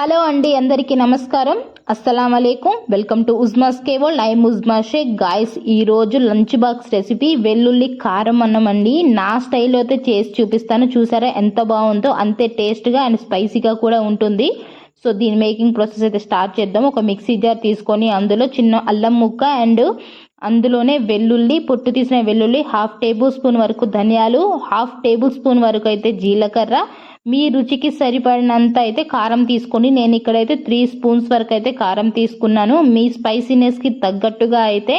Hello అండి అందరికీ నమస్కారం. అస్సలం అలైకుం. వెల్కమ్ టు ఉజ్మాస్ కేవల్. ఐఎమ్ ఉజ్మా షేక్. గాయస్ ఈరోజు లంచ్ బాక్స్ రెసిపీ వెల్లుల్లి కారం అన్నం అండి. నా స్టైల్లో అయితే చేసి చూపిస్తాను. చూసారా ఎంత బాగుందో? అంతే టేస్ట్గా అండ్ స్పైసీగా కూడా ఉంటుంది. సో దీని మేకింగ్ ప్రాసెస్ అయితే స్టార్ట్ చేద్దాం. ఒక మిక్సీ జార్ తీసుకొని అందులో చిన్న అల్లం ముక్క అండ్ అందులోనే వెల్లుల్లి పొట్టు తీసిన వెల్లుల్లి హాఫ్ టేబుల్ స్పూన్ వరకు ధనియాలు హాఫ్ టేబుల్ స్పూన్ వరకు అయితే జీలకర్ర మీ రుచికి సరిపడినంత అయితే కారం తీసుకొని నేను ఇక్కడైతే త్రీ స్పూన్స్ వరకు అయితే కారం తీసుకున్నాను. మీ స్పైసీనెస్కి తగ్గట్టుగా అయితే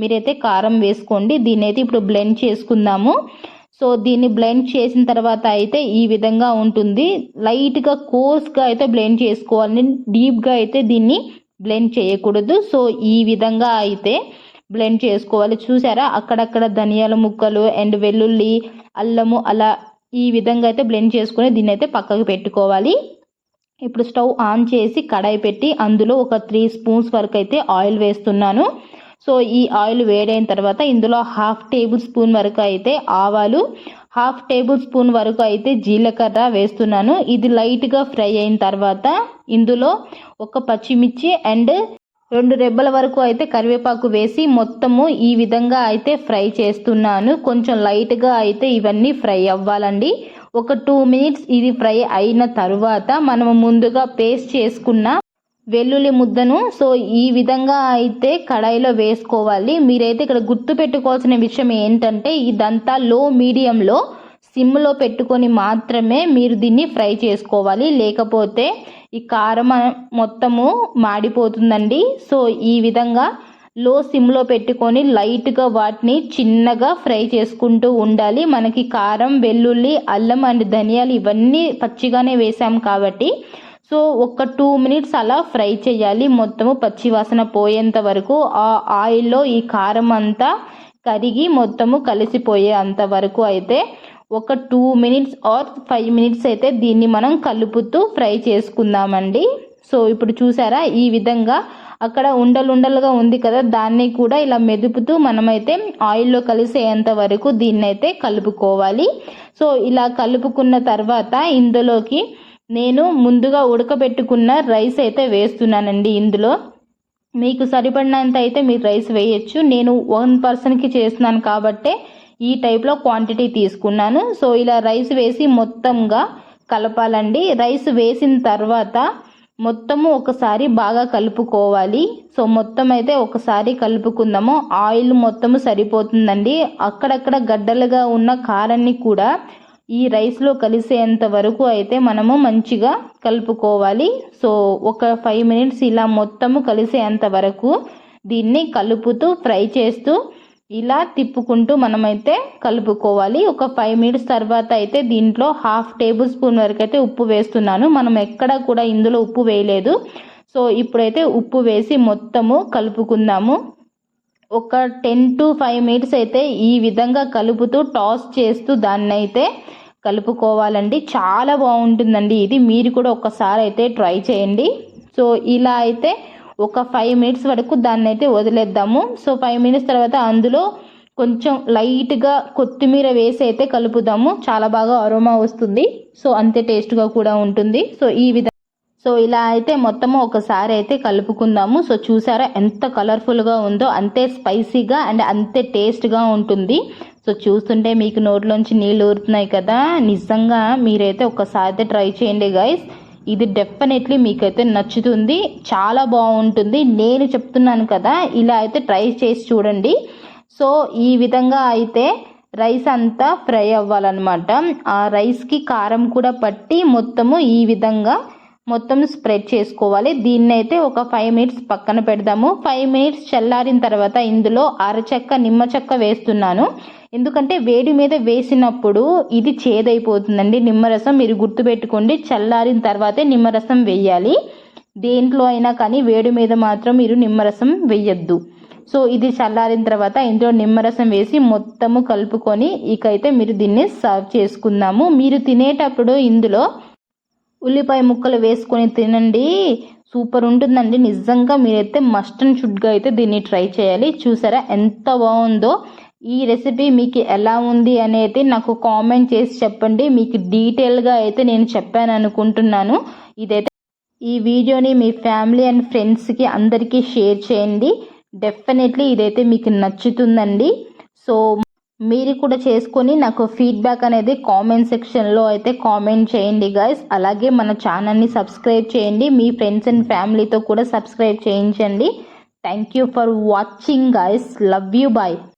మీరైతే కారం వేసుకోండి. దీన్ని అయితే ఇప్పుడు బ్లెండ్ చేసుకుందాము. సో దీన్ని బ్లెండ్ చేసిన తర్వాత అయితే ఈ విధంగా ఉంటుంది. లైట్గా కోర్స్గా అయితే బ్లెండ్ చేసుకోవాలి డీప్గా అయితే దీన్ని బ్లెండ్ చేయకూడదు. సో ఈ విధంగా అయితే బ్లెండ్ చేసుకోవాలి. చూసారా? అక్కడక్కడ ధనియాల ముక్కలు అండ్ వెల్లుల్లి అల్లము అలా ఈ విధంగా అయితే బ్లెండ్ చేసుకుని దీన్ని అయితే పక్కకు పెట్టుకోవాలి. ఇప్పుడు స్టవ్ ఆన్ చేసి కడాయి పెట్టి అందులో ఒక త్రీ స్పూన్స్ వరకు అయితే ఆయిల్ వేస్తున్నాను. సో ఈ ఆయిల్ వేడైన తర్వాత ఇందులో హాఫ్ టేబుల్ స్పూన్ వరకు అయితే ఆవాలు హాఫ్ టేబుల్ స్పూన్ వరకు అయితే జీలకర్ర వేస్తున్నాను. ఇది లైట్గా ఫ్రై అయిన తర్వాత ఇందులో ఒక పచ్చిమిర్చి అండ్ రెండు రెబ్బల వరకు అయితే కరివేపాకు వేసి మొత్తము ఈ విధంగా అయితే ఫ్రై చేస్తున్నాను. కొంచెం లైట్గా అయితే ఇవన్నీ ఫ్రై అవ్వాలండి. ఒక టూ మినిట్స్ ఇది ఫ్రై అయిన తరువాత మనము ముందుగా పేస్ట్ చేసుకున్న వెల్లుల్లి ముద్దను సో ఈ విధంగా అయితే కడాయిలో వేసుకోవాలి. మీరైతే ఇక్కడ గుర్తు పెట్టుకోవాల్సిన విషయం ఏంటంటే ఇదంతా లో మీడియంలో సిమ్లో పెట్టుకొని మాత్రమే మీరు దీన్ని ఫ్రై చేసుకోవాలి. లేకపోతే ఈ కారం మొత్తము మాడిపోతుందండి. సో ఈ విధంగా లో సిమ్లో పెట్టుకొని లైట్గా వాటిని చిన్నగా ఫ్రై చేసుకుంటూ ఉండాలి. మనకి కారం వెల్లుల్లి అల్లం అండ్ ధనియాలు ఇవన్నీ పచ్చిగానే వేసాం కాబట్టి. సో ఒక టూ మినిట్స్ అలా ఫ్రై చేయాలి. మొత్తము పచ్చి వాసన పోయేంత వరకు ఆ ఆయిల్లో ఈ కారం అంతా కరిగి మొత్తము కలిసిపోయే అంత వరకు అయితే ఒక two minutes or five minutes అయితే దీన్ని మనం కలుపుతూ ఫ్రై చేసుకుందామండి. సో ఇప్పుడు చూసారా ఈ విధంగా అక్కడ ఉండలుండలుగా ఉంది కదా దాన్ని కూడా ఇలా మెదుపుతూ మనమైతే ఆయిల్లో కలిసేంత వరకు దీన్ని అయితే కలుపుకోవాలి. సో ఇలా కలుపుకున్న తర్వాత ఇందులోకి నేను ముందుగా ఉడకబెట్టుకున్న రైస్ అయితే వేస్తున్నానండి ఇందులో. మీకు సరిపడినంత అయితే మీరు రైస్ వేయచ్చు. నేను వన్ పర్సన్కి చేస్తున్నాను కాబట్టే ఈ టైప్లో క్వాంటిటీ తీసుకున్నాను. సో ఇలా రైస్ వేసి మొత్తంగా కలపాలండి. రైస్ వేసిన తర్వాత మొత్తము ఒకసారి బాగా కలుపుకోవాలి. సో మొత్తం అయితే ఒకసారి కలుపుకుందాము. ఆయిల్ మొత్తము సరిపోతుందండి. అక్కడక్కడ గడ్డలుగా ఉన్న కారాన్ని కూడా ఈ రైస్లో కలిసేంత వరకు అయితే మనము మంచిగా కలుపుకోవాలి. సో ఒక ఫైవ్ మినిట్స్ ఇలా మొత్తము కలిసేంత వరకు దీన్ని కలుపుతూ ఫ్రై చేస్తూ ఇలా తిప్పుకుంటూ మనమైతే కలుపుకోవాలి. ఒక ఫైవ్ మినిట్స్ తర్వాత అయితే దీంట్లో హాఫ్ టేబుల్ స్పూన్ వరకు అయితే ఉప్పు వేస్తున్నాను. మనం ఎక్కడ కూడా ఇందులో ఉప్పు వేయలేదు. సో ఇప్పుడైతే ఉప్పు వేసి మొత్తము కలుపుకుందాము. ఒక టెన్ టు ఫైవ్ మినిట్స్ అయితే ఈ విధంగా కలుపుతూ టాస్ చేస్తూ దాన్ని అయితే కలుపుకోవాలండి. చాలా బాగుంటుందండి ఇది. మీరు కూడా ఒకసారి అయితే ట్రై చేయండి. సో ఇలా అయితే ఒక ఫైవ్ మినిట్స్ వరకు దాన్ని అయితే వదిలేద్దాము. సో ఫైవ్ మినిట్స్ తర్వాత అందులో కొంచెం లైట్గా కొత్తిమీర వేసి అయితే కలుపుదాము. చాలా బాగా అరోమా వస్తుంది. సో అంతే టేస్ట్గా కూడా ఉంటుంది. సో ఈ విధంగా సో ఇలా అయితే మొత్తము ఒకసారి అయితే కలుపుకుందాము. సో చూసారా ఎంత కలర్ఫుల్గా ఉందో అంతే స్పైసీగా అండ్ అంతే టేస్ట్గా ఉంటుంది. సో చూస్తుంటే మీకు నోట్లోంచి నీళ్ళు ఊరుతున్నాయి కదా. నిజంగా మీరైతే ఒకసారి అయితే ట్రై చేయండి గైస్ ఇది డెఫినెట్లీ మీకైతే నచ్చుతుంది. చాలా బాగుంటుంది. నేను చెప్తున్నాను కదా ఇలా అయితే ట్రై చేసి చూడండి. సో ఈ విధంగా అయితే రైస్ అంతా ఫ్రై అవ్వాలన్నమాట. ఆ రైస్కి కారం కూడా పట్టి మొత్తము ఈ విధంగా మొత్తం స్ప్రెడ్ చేసుకోవాలి. దీన్ని అయితే ఒక ఫైవ్ మినిట్స్ పక్కన పెడదాము. ఫైవ్ మినిట్స్ చల్లారిన తర్వాత ఇందులో అరచెక్క నిమ్మ చెక్క వేస్తున్నాను. ఎందుకంటే వేడి మీద వేసినప్పుడు ఇది చేదైపోతుందండి. నిమ్మరసం మీరు గుర్తుపెట్టుకోండి. చల్లారిన తర్వాతే నిమ్మరసం వేయాలి. దేంట్లో అయినా కానీ వేడి మీద మాత్రం మీరు నిమ్మరసం వేయద్దు. సో ఇది చల్లారిన తర్వాత ఇందులో నిమ్మరసం వేసి మొత్తము కలుపుకొని ఇకైతే మీరు దీన్ని సర్వ్ చేసుకుందాము. మీరు తినేటప్పుడు ఇందులో ఉల్లిపాయ ముక్కలు వేసుకొని తినండి. సూపర్ ఉంటుందండి. నిజంగా మీరైతే మస్ట్ అండ్ షుడ్గా అయితే దీన్ని ట్రై చేయాలి. చూసారా ఎంత బాగుందో? ఈ రెసిపీ మీకు ఎలా ఉంది అనేది నాకు కామెంట్ చేసి చెప్పండి. మీకు డీటెయిల్గా అయితే నేను చెప్పాను అనుకుంటున్నాను. ఇదైతే ఈ వీడియోని మీ ఫ్యామిలీ అండ్ ఫ్రెండ్స్కి అందరికీ షేర్ చేయండి. డెఫినెట్లీ ఇదైతే మీకు నచ్చుతుందండి. సో మీరు కూడా చేసుకొని నాకు ఫీడ్బ్యాక్ అనేది కామెంట్ సెక్షన్లో అయితే కామెంట్ చేయండి గాయస్ అలాగే మన ఛానల్ని సబ్స్క్రైబ్ చేయండి మీ ఫ్రెండ్స్ అండ్ ఫ్యామిలీతో కూడా సబ్స్క్రైబ్ చేయించండి. Thank you for watching guys love you bye